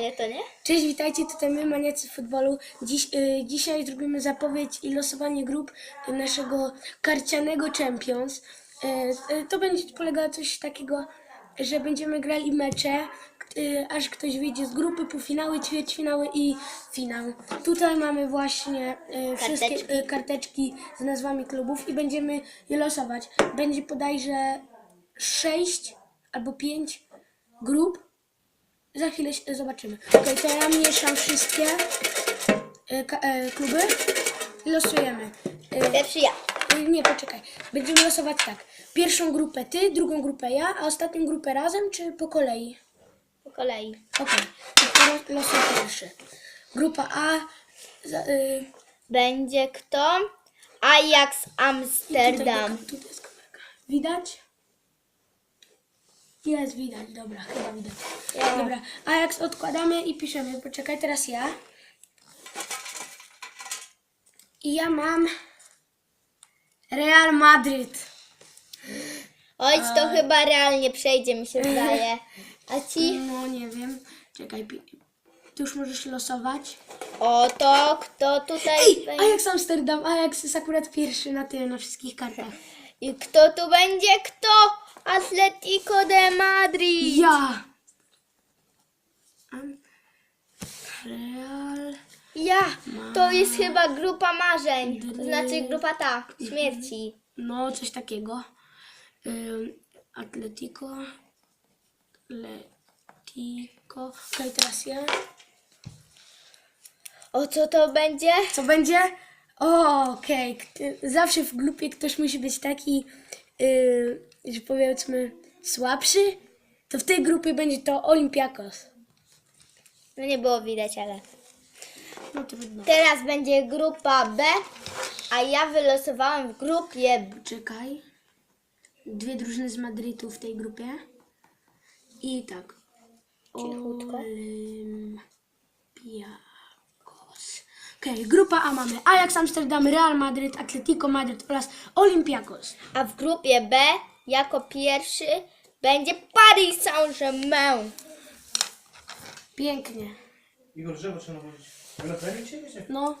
Nie, to nie? Cześć, witajcie, tutaj my, maniacy futbolu. Dziś, y, dzisiaj zrobimy zapowiedź i losowanie grup naszego karcianego Champions. Y, y, to będzie polegało coś takiego, że będziemy grali mecze, y, aż ktoś wyjdzie z grupy, półfinały, ćwierćfinały i finał. Tutaj mamy właśnie y, wszystkie Karteczki. y, karteczki z nazwami klubów i będziemy je losować. Będzie bodajże 6 albo 5 grup. Za chwilę zobaczymy. Okej, to ja mieszam wszystkie e, e, kluby i losujemy. E, Pierwszy ja. e, nie, poczekaj. Będziemy losować tak. Pierwszą grupę ty, drugą grupę ja, a ostatnią grupę razem czy po kolei? Po kolei. Okej, to losuję pierwszy. Grupa A. Za, e, Będzie kto? Ajax Amsterdam. Tutaj, tutaj jest. Widać? Jest, widać, dobra, chyba widać. Ja. Dobra, a jak odkładamy i piszemy, poczekaj, teraz ja. I ja mam Real Madryt. Oj, to chyba realnie przejdzie, mi się zdaje. A ci? No nie wiem, czekaj, ty już możesz losować. O, to kto tutaj Ej, będzie? Ajax Amsterdam, Ajax jest akurat pierwszy na tym, na wszystkich kartach. I kto tu będzie? Kto? Atletico de Madrid. Ja! Real... Ja. To jest chyba grupa marzeń. To znaczy grupa ta, śmierci. No, coś takiego. Atletico. Atletico. Okej, teraz ja. O co to będzie? Co będzie? O, okej. K- Zawsze w grupie ktoś musi być taki, yy, że powiedzmy, słabszy. To w tej grupie będzie to Olympiakos. No nie było widać, ale. No trudno. Teraz będzie grupa B, a ja wylosowałam w grupie. Czekaj. Dwie drużyny z Madrytu w tej grupie. I tak. Cichutko. Olympiakos. Okej, grupa A mamy Ajax Amsterdam, Real Madryt, Atletico Madryt oraz Olympiakos. A w grupie B jako pierwszy będzie Paris Saint-Germain. Pięknie. Igor, drzewo trzeba nałożyć. Wy na premii dzisiaj wiecie? No.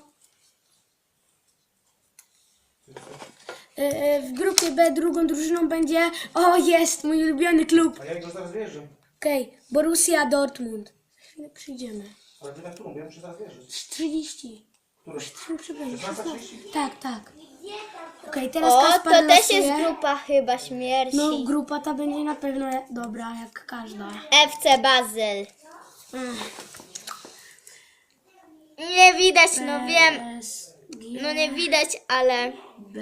E, e, W grupie B drugą drużyną będzie. O, jest mój ulubiony klub. A ja Igor zaraz wjeżdżam. Okej, Borussia Dortmund. Chwilę przyjdziemy. Ale ty na którą? Ja muszę zaraz wjeżdżać. 30. Którą? Chwilę przyjdziemy. 16.30? Tak, tak. Okej, teraz O, to Kaspar też losuje. jest grupa chyba śmierci. No, grupa ta będzie na pewno dobra, jak każda. FC Basel. Mm. Nie widać, no wiem. S, G, No nie widać, ale B,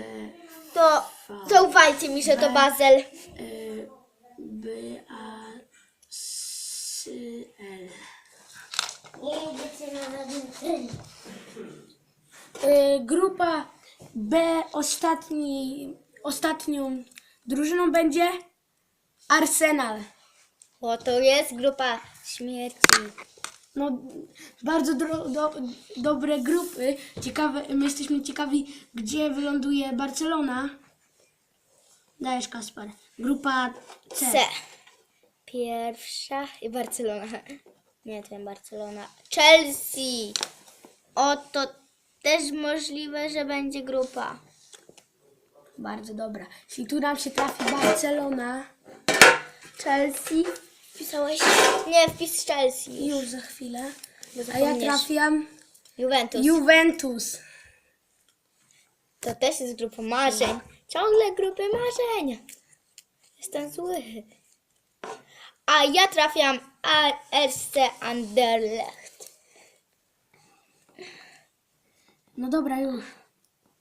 to zaufajcie mi, że to Basel. y, B, A, S, L. Y, grupa B ostatni, ostatnią drużyną będzie Arsenal. O, to jest grupa śmierci. No, bardzo dro, do, dobre grupy. Ciekawe, my jesteśmy ciekawi, gdzie wyląduje Barcelona. Dajesz, Kaspar. Grupa C. C. Pierwsza i Barcelona. Nie, to Barcelona. Chelsea. O, to też możliwe, że będzie grupa. Bardzo dobra. Jeśli tu nam się trafi Barcelona, Chelsea. Wpisałeś? Nie, wpis Chelsea. już za chwilę. Bo A ja zapomniesz. trafiam Juventus. Juventus. To też jest grupa marzeń. Ciągle grupy marzeń. Jestem zły. A ja trafiam ARC Anderlecht. No dobra, już.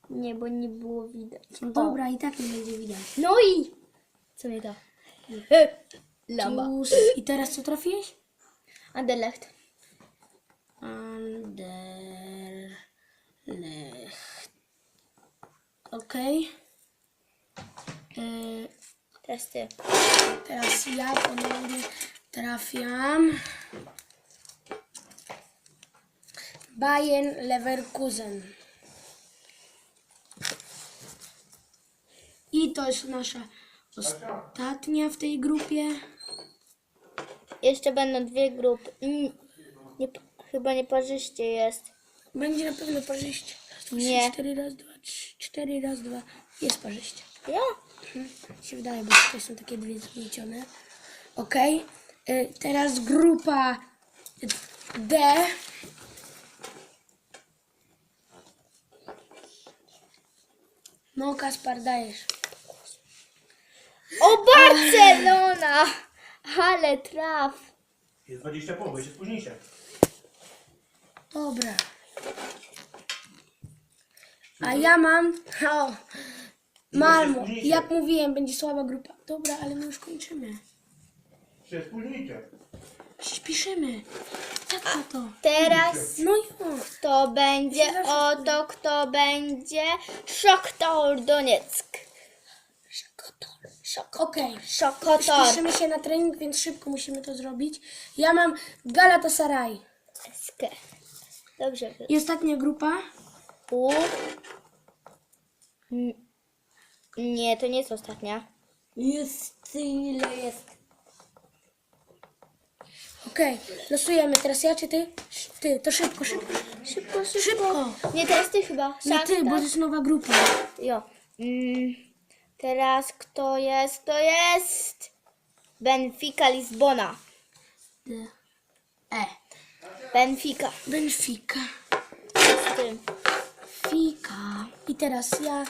Nie, bo nie było widać. No dobra, i tak nie będzie widać. No i... Co mi to? Lama. Tus. I teraz co trafiłeś? Anderlecht. Anderlecht. Okej. Y, Teraz ty. Teraz ja ponownie trafiam. Bayern Leverkusen. I to jest nasza ostatnia w tej grupie. Jeszcze będą dwie grupy. Mm, Nie, chyba nieparzyście jest. Będzie na pewno parzyście. Raz, dwa, Nie. trzy, cztery, raz, dwa, trzy, cztery, raz, dwa. Jest parzyście. Ja? Mhm. się wydaje, bo tutaj są takie dwie zgniecione. Okej. Y, Teraz grupa D. No, Kaspar, dajesz. O, Barcelona! Ale traf. Jest 20 po, bo się spóźnicie. Dobra. A ja mam. O, Malmo. Jak mówiłem, będzie słaba grupa. Dobra, ale my już kończymy. Się spóźnicie. Śpiszymy. Tak to. Teraz No już. to będzie oto, kto będzie Szoktor Donieck. Szokotor. Szok. Okej. Szokotor. Śpieszymy się na trening, więc szybko musimy to zrobić. Ja mam Galatasaray. SK. Dobrze. I ostatnia grupa. U. N- Nie, to nie jest ostatnia. Jest ile jest? Okej, losujemy. Teraz ja czy ty? Ty, to szybko, szybko. Szybko, szybko. Szybko. Nie, teraz ty chyba. Nie ty, bo to tak? jest nowa grupa. Jo. Mm, teraz kto jest? To jest Benfica Lizbona. E. Benfica. Benfica. Z tym. Fika. I teraz ja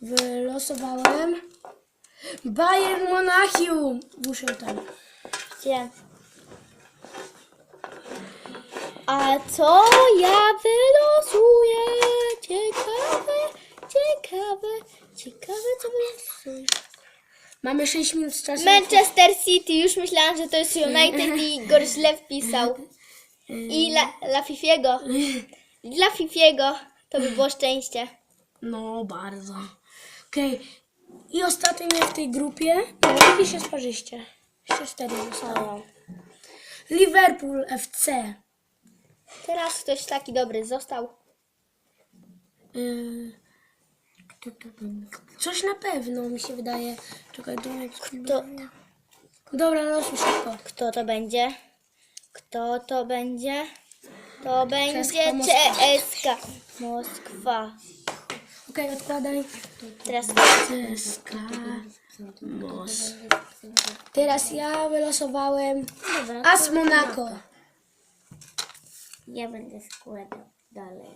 wylosowałem Bayern Monachium. Muszę tam. Gdzie? A co ja wylosuję? Ciekawe, ciekawe, ciekawe co wylosuję. Mamy 6 minut czasu. Manchester City, już myślałam, że to jest United i Igor źle wpisał. I La, La Fifiego. Dla Fifiego to by było szczęście. No, bardzo. Okej. I ostatnie w tej grupie. I się sparzyście. Jeszcze cztery zostało. Liverpool FC. Teraz ktoś taki dobry został. Yy, kto to? Coś na pewno mi się wydaje. Czekaj, Domek. To, Dobra, losuj szybko. kto to będzie? Kto to będzie? To będzie Czeska Moskwa. Okej, odkładaj. Teraz CSKA Mos. Teraz ja wylosowałem As Monaco. Ja będę składał dalej.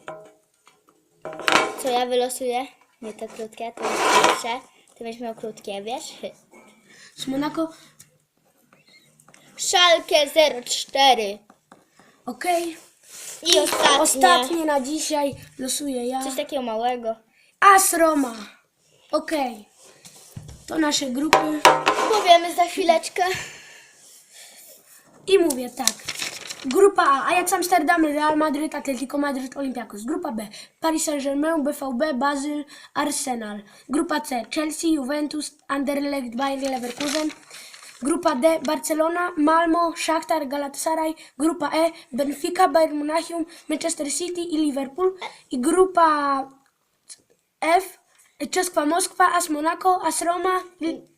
Co ja wylosuję? Nie to krótkie, to jest pierwsze. Ty będziesz miał krótkie, wiesz? Z Monaco. Szalkę 04. Okej. I ostatnie. Ostatnie na dzisiaj losuję ja. Coś takiego małego. As Roma. Okej. To nasze grupy. Powiemy za chwileczkę. I mówię tak. Grupa A. Ajax Amsterdam, Real Madryt, Atletico Madryt, Olympiakos. Grupa B. Paris Saint-Germain, BVB, Bazyl, Arsenal. Grupa C. Chelsea, Juventus, Anderlecht, Bayer Leverkusen. Grupa D. Barcelona, Malmo, Shakhtar, Galatasaray. Grupa E. Benfica, Bayern Monachium, Manchester City i Liverpool. I grupa F. Czeska Moskwa, AS Monaco, AS Roma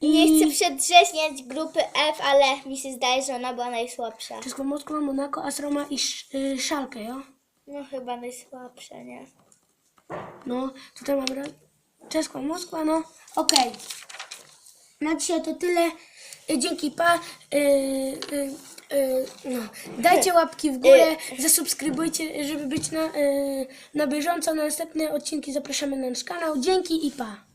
i... Nie chcę przedrzeźniać grupy F, ale mi się zdaje, że ona była najsłabsza. Czeska Moskwa, Monaco, AS Roma i Sz- y, Szalkę, jo? No chyba najsłabsza, nie? No, tutaj mam raz. Czeska Moskwa, no. Okej. Na dzisiaj to tyle. Y, Dzięki, pa. Y, y, y, no. Dajcie łapki w górę, zasubskrybujcie, żeby być na, y, na bieżąco. Na następne odcinki zapraszamy na nasz kanał. Dzięki i pa.